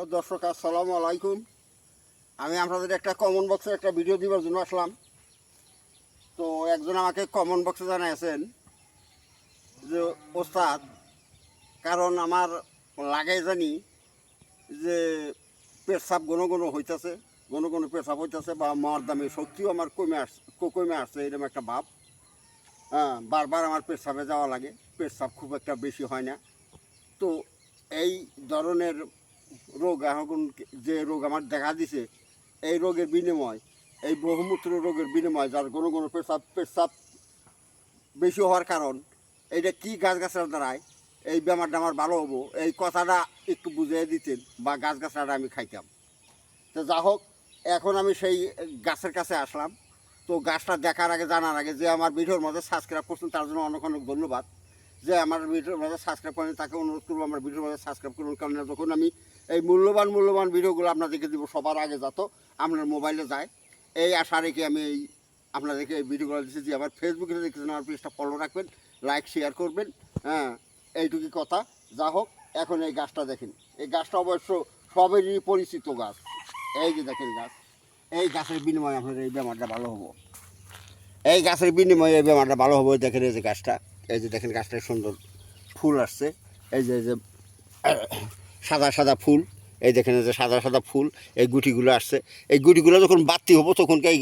Hello দর্শক, আসসালামু আলাইকুম। আমি আপনাদের একটা কমন বক্সের একটা ভিডিও দিবার জন্য আসলাম। তো একজন আমাকে কমন বক্সে জানাইছেন যে, ওস্তাদ, কারণ আমার লাগে জানি যে, পেশাব ঘন ঘন হইতেছে, ঘন ঘন পেশাব হইতেছে বা মার দামে শক্তিও আমার কমে আসছে ক- কমে আসছে, এরকম একটা ভাব। হ্যাঁ বারবার আমার পেশাবে যাওয়া লাগে, পেশাব খুব একটা বেশি হয় না। তো এই ধরনের রোগ, এখন যে রোগ আমার দেখা দিছে, এই রোগের বিনিময়, এই বহুমূত্র রোগের বিনিময়, যার কোনো কোনো পেশাব পেশাব বেশি হওয়ার কারণ, এইটা কি গাছ গাছের দ্বারায়? এই বেমারটা আমার ভালো হব। এই কথাটা একটু বুঝিয়ে দিতেন বা গাছ গাছটা আমি খাইতাম। তো যা হোক, এখন আমি সেই গাছের কাছে আসলাম। তো গাছটা দেখার আগে, জানার আগে যে আমার ভিডিওর মধ্যে সাবস্ক্রাইব করছেন, তার জন্য অনেক অনেক ধন্যবাদ। যে আমার ভিডিওর মধ্যে সাবস্ক্রাইব করেন, তাকে অনুরোধ করব আমার ভিডিওর মধ্যে সাবস্ক্রাইব করুন, কারণ যখন আমি এই মূল্যবান মূল্যবান ভিডিওগুলো আপনাদেরকে দিব সবার আগে যত আপনার মোবাইলে যায়। এই আশা রেখে আমি এই আপনাদেরকে এই ভিডিওগুলো দিচ্ছি। যে আমার ফেসবুকে দেখেছেন, আমার পেজটা ফলো রাখবেন লাইক শেয়ার করবেন হ্যাঁ এইটুকুই কথা। যা হোক, এখন এই গাছটা দেখেন। এই গাছটা অবশ্য সবেরই পরিচিত গাছ। এই যে দেখেন গাছ। এই গাছের বিনিময়ে আপনাদের এই বেমারটা ভালো হব। এই গাছের বিনিময়ে এই বেমারটা ভালো হবে। দেখেন এই যে গাছটা। এই যে দেখেন গাছটা সুন্দর ফুল আসছে। এই যে যে, সাদা সাদা ফুল। এই দেখেন যে সাদা সাদা ফুল। এই গুটিগুলো আসছে। এই গুটিগুলো যখন বাড়তি হব, তখন এই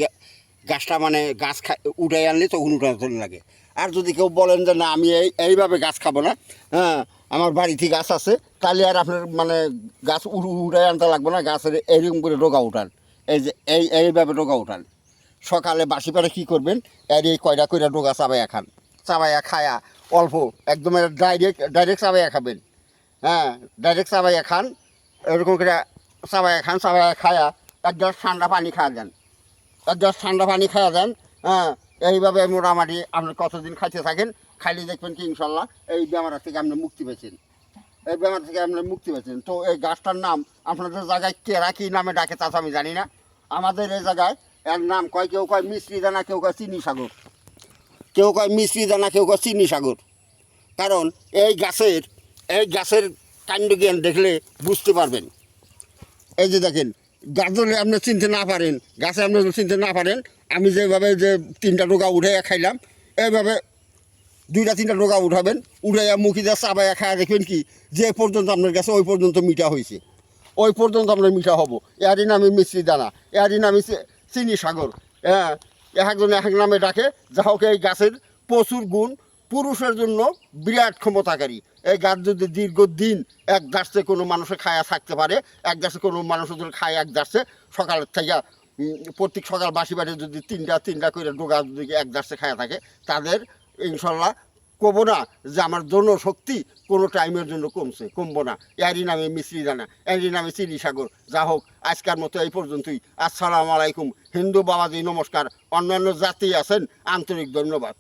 গাছটা মানে গাছ খা উঠাই আনলে তখন উঠাতে লাগে। আর যদি কেউ বলেন যে, না, আমি এই, এইভাবে গাছ খাব না হ্যাঁ আমার বাড়িতে গাছ আছে, তাহলে আর আপনার মানে গাছ উঠাই আনতে লাগবে না, গাছের এইরকম করে রোগা উঠান। এই যে, এই, এইভাবে রোগা উঠান। সকালে বাসি পারে কী করবেন? এর এই কয়টা কয়টা ডোগা চাবাইয়া খান। চাবাইয়া খায়া, অল্প একদম ডাইরেক্ট ডাইরেক্ট চাবাইয়া খাবেন। হ্যাঁ ডাইরেক্ট চাবাইয়া খান, এরকম করে চাবাইয়া খান, চাবাইয়া খায়া এক গ্লাস ঠান্ডা পানি খাওয়া দেন। এক গ্লাস ঠান্ডা পানি খাওয়া দেন হ্যাঁ এইভাবে মোটামুটি আপনি কতদিন খাইতে থাকেন, খাইলে দেখবেন কি ইনশাল্লাহ, এই বেমার থেকে আপনি মুক্তি পেয়েছেন। এই বেমার থেকে আপনি মুক্তি পেয়েছেন। তো এই গাছটার নাম আপনাদের জায়গায় কেরা কী নামে ডাকে তা আমি জানি না। আমাদের এই জায়গায় এর নাম কয়, কেউ কয় মিশ্রি দানা কেউ কয় চিনি সাগর কেউ কয় মিশ্রি দানা, কেউ কয় চিনি সাগর। কারণ এই গাছের এই গাছের কাণ্ড জ্ঞান দেখলে বুঝতে পারবেন। এই যে দেখেন গাছ যদি আপনি চিনতে না পারেন, গাছে আপনি চিনতে না পারেন, আমি যেভাবে যে তিনটা ডোকা উঠে খাইলাম, এইভাবে দুইটা, তিনটা ডোকা উঠাবেন, উঠাইয়া মুখি দিয়ে চাবাইয়া খাওয়া দেখবেন কি, যে পর্যন্ত আপনার কাছে ওই পর্যন্ত মিঠা হয়েছে ওই পর্যন্ত আপনার মিঠা হব। এরই নামে মিশ্রি দানা, এরই নামে চিনি সাগর। হ্যাঁ একজন এক নামে ডাকে যা হোক এই গাছের প্রচুর গুণ, পুরুষের জন্য বিরাট ক্ষমতাকারী। এই গাছ যদি দীর্ঘদিন এক গাছে কোনো মানুষে খায়া থাকতে পারে, এক গাছে কোনো মানুষের যদি খায় এক গাছে সকালের থেকে প্রত্যেক সকাল বাসি বাড়ি যদি তিনটা তিনটা করে ডোগা যদি এক গাছে খায়া থাকে, তাদের ইনশাল্লাহ কবো না যে আমার জন্য শক্তি কোনো টাইমের জন্য কমছে, কমবো না। এরই নামে মিশ্রি দানা, এরই নামে চিলি সাগর। যা হোক, আজকার মতো এই পর্যন্তই। আসসালামু আলাইকুম। হিন্দু বাবাজি, নমস্কার। অন্যান্য জাতি আছেন, আন্তরিক ধন্যবাদ।